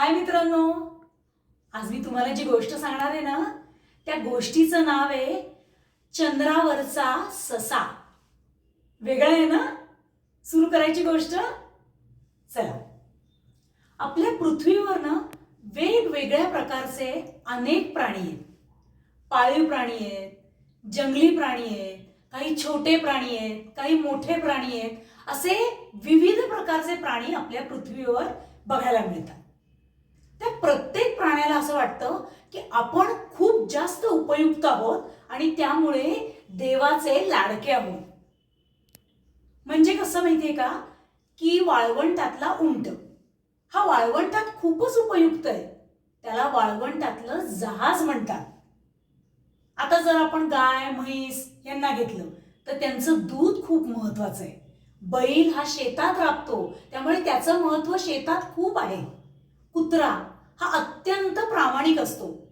हाय मित्रांनो. आज मी तुम्हाला जी गोष्ट सांगणार आहे ना त्या गोष्टीचं नाव आहे चंद्रावरचा ससा. वेगळा आहे ना? सुरू करायची गोष्ट? चला. आपल्या पृथ्वीवर ना वेगवेगळ्या प्रकारचे अनेक प्राणी आहेत. पाळीव प्राणी आहेत जंगली प्राणी आहेत काही छोटे प्राणी आहेत काही मोठे प्राणी आहेत असे विविध प्रकारचे प्राणी आपल्या पृथ्वीवर बघायला मिळतात. त्या प्रत्येक प्राण्याला असं वाटतं की आपण खूप जास्त उपयुक्त आहोत आणि त्यामुळे देवाचे लाडके आहोत. म्हणजे कसं माहितीये का? की वाळवंटातला उंट. हा वाळवंटात खूपच उपयुक्त आहे. त्याला वाळवंटातलं जहाज म्हणतात. आता जर आपण गाय म्हैस यांना घेतलं तर त्यांचं दूध खूप महत्वाचं आहे. बैल हा शेतात राबतो त्यामुळे त्याचं महत्त्व शेतात खूप आहे. कुत्रा हा अत्यंत प्रामाणिक असतो.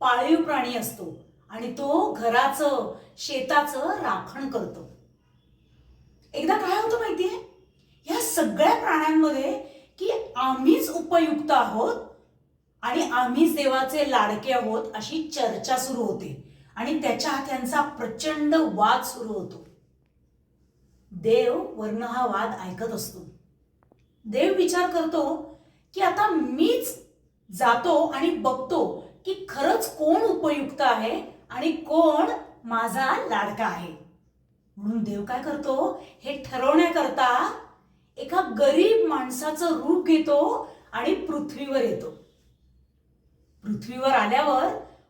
पाळीव प्राणी असतो आणि तो घराचं शेताचं राखण करतो. एकदा काय होतं माहितीये? या सगळ्या प्राण्यांमध्ये की आम्हीच उपयुक्त आहोत आणि आम्हीच देवाचे लाडके आहोत अशी चर्चा सुरू होते. आणि त्याच्या त्यांचा प्रचंड वाद सुरू होतो. देव वर्ण हा वाद ऐकत असतो. देव विचार करतो की आता मीच जातो आणि बघतो की खरंच कोण उपयुक्त आहे आणि कोण माझा लाडका आहे. म्हणून देव काय करतो? हे ठरवण्याकरता एका गरीब माणसाचं रूप घेतो आणि पृथ्वीवर येतो. पृथ्वीवर आल्यावर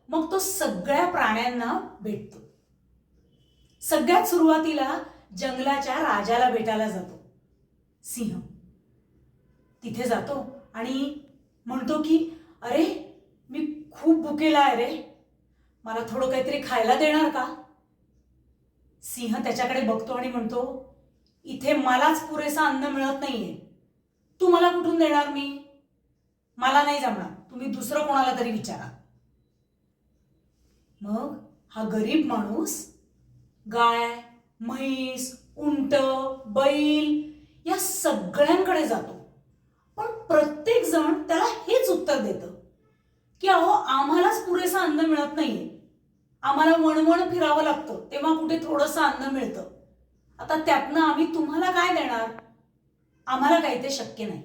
मग तो सगळ्या प्राण्यांना भेटतो. सगळ्यात सुरुवातीला जंगलाच्या राजाला भेटायला जातो. सिंह. तिथे जातो आणि म्हणतो की अरे मी खूप भुकेला आहे रे. मला थोडं काहीतरी खायला देणार का? सिंह त्याच्याकडे बघतो आणि म्हणतो इथे मलाच पुरेसा अन्न मिळत नाहीये. तू मला कुठून देणार मी? मला नाही जमणार. तुम्ही दुसरं कोणाला तरी विचारा. मग हा गरीब माणूस गाय म्हैस उंट बैल या सगळ्यांकडे जातो पण प्रत्येक जण त्याला हेच उत्तर देतं की अहो आम्हालाच पुरेसं अन्न मिळत नाहीये आम्हाला वणवण फिरावं लागतं तेव्हा कुठे थोडंसं अन्न मिळतं. आता त्यातनं आम्ही तुम्हाला काय देणार? आम्हाला काही ते शक्य नाही.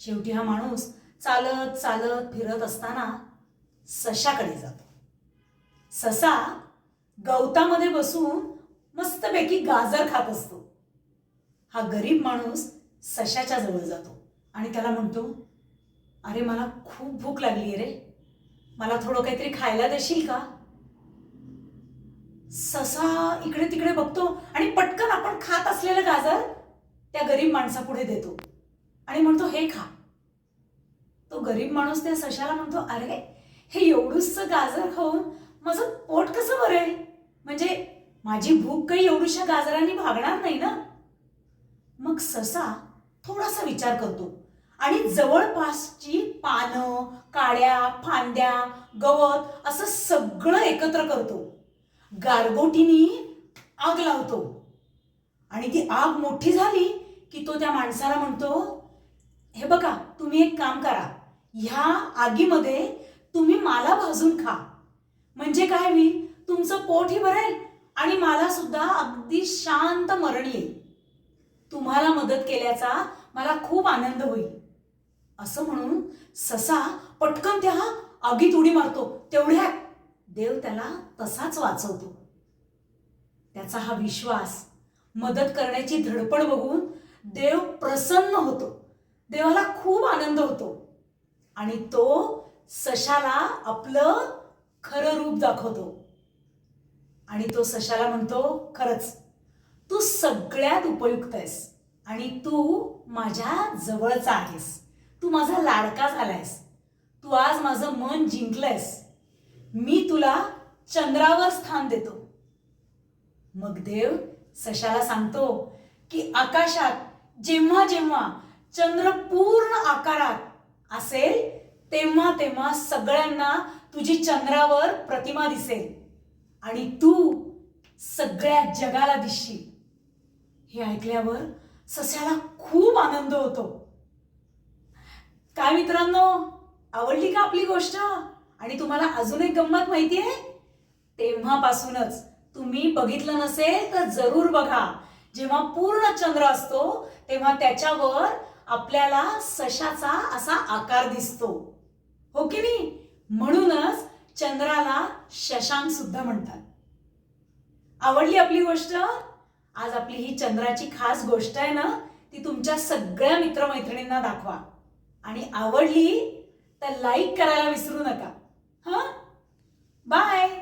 शेवटी हा माणूस चालत चालत फिरत असताना सशाकडे जातो. ससा गवतामध्ये बसून मस्तपैकी गाजर खात असतो. हा गरीब माणूस सशाच्या जवळ जातो आणि त्याला म्हणतो अरे मला खूप भूक लागली रे. मला थोडं काहीतरी खायला देशील का? ससा इकडे तिकडे बघतो आणि पटकन आपण खात असलेलं गाजर त्या गरीब माणसापुढे देतो. आणि म्हणतो हे खा. तो गरीब माणूस त्या सशाला म्हणतो अरे हे एवढूस गाजर खाऊन माझं पोट कसं भरेल? म्हणजे माझी भूक काही एवढूशा गाजरांनी भागणार नाही ना? मग ससा थोडासा विचार करतो. आणि जवळपासची पानं काड्या फांद्या गवत असं सगळं एकत्र करतो. गारगोटीनी आग लावतो. आणि ती आग मोठी झाली की तो त्या माणसाला म्हणतो हे बघा तुम्ही एक काम करा. ह्या आगीमध्ये तुम्ही मला भाजून खा. म्हणजे काय होईल? तुमचं पोटही भरेल आणि मला सुद्धा अगदी शांत मरण येईल. तुम्हाला मदत केल्याचा मला खूप आनंद होईल. असं म्हणून ससा पटकन त्या आगीत उडी मारतो. तेवढ्या देव त्याला तसाच वाचवतो. त्याचा हा विश्वास मदत करण्याची धडपड बघून देव प्रसन्न होतो. देवाला खूप आनंद होतो. आणि तो सशाला आपलं खरं रूप दाखवतो. आणि तो सशाला म्हणतो खरंच तू सगळ्यात उपयुक्त आहेस आणि तू माझ्या जवळचा आहेस. तू माझा लाडका झालायस. तू आज माझं मन जिंकलंयस. मी तुला चंद्रावर स्थान देतो. मग देव सशाला सांगतो की आकाशात जेव्हा जेव्हा चंद्र पूर्ण आकारात असेल तेव्हा तेव्हा सगळ्यांना तुझी चंद्रावर प्रतिमा दिसेल आणि तू सगळ्या जगाला दिसशील. हे ऐकल्यावर सस्याला खूप आनंद होतो. काय मित्रांनो आवडली का आपली गोष्ट? आणि तुम्हाला अजून एक गंमत माहिती आहे? तेव्हापासूनच. तुम्ही बघितलं नसेल तर जरूर बघा. जेव्हा पूर्ण चंद्र असतो तेव्हा त्याच्यावर आपल्याला सशाचा असा आकार दिसतो. हो की नाही? म्हणूनच चंद्राला शशांक सुद्धा म्हणतात. आवडली आपली गोष्ट? आज आपली ही चंद्राची खास गोष्ट आहे ना ती तुमच्या सगळ्या मित्रमैत्रिणींना दाखवा. आणि आवडली तर लाईक करायला विसरू नका. हां बाय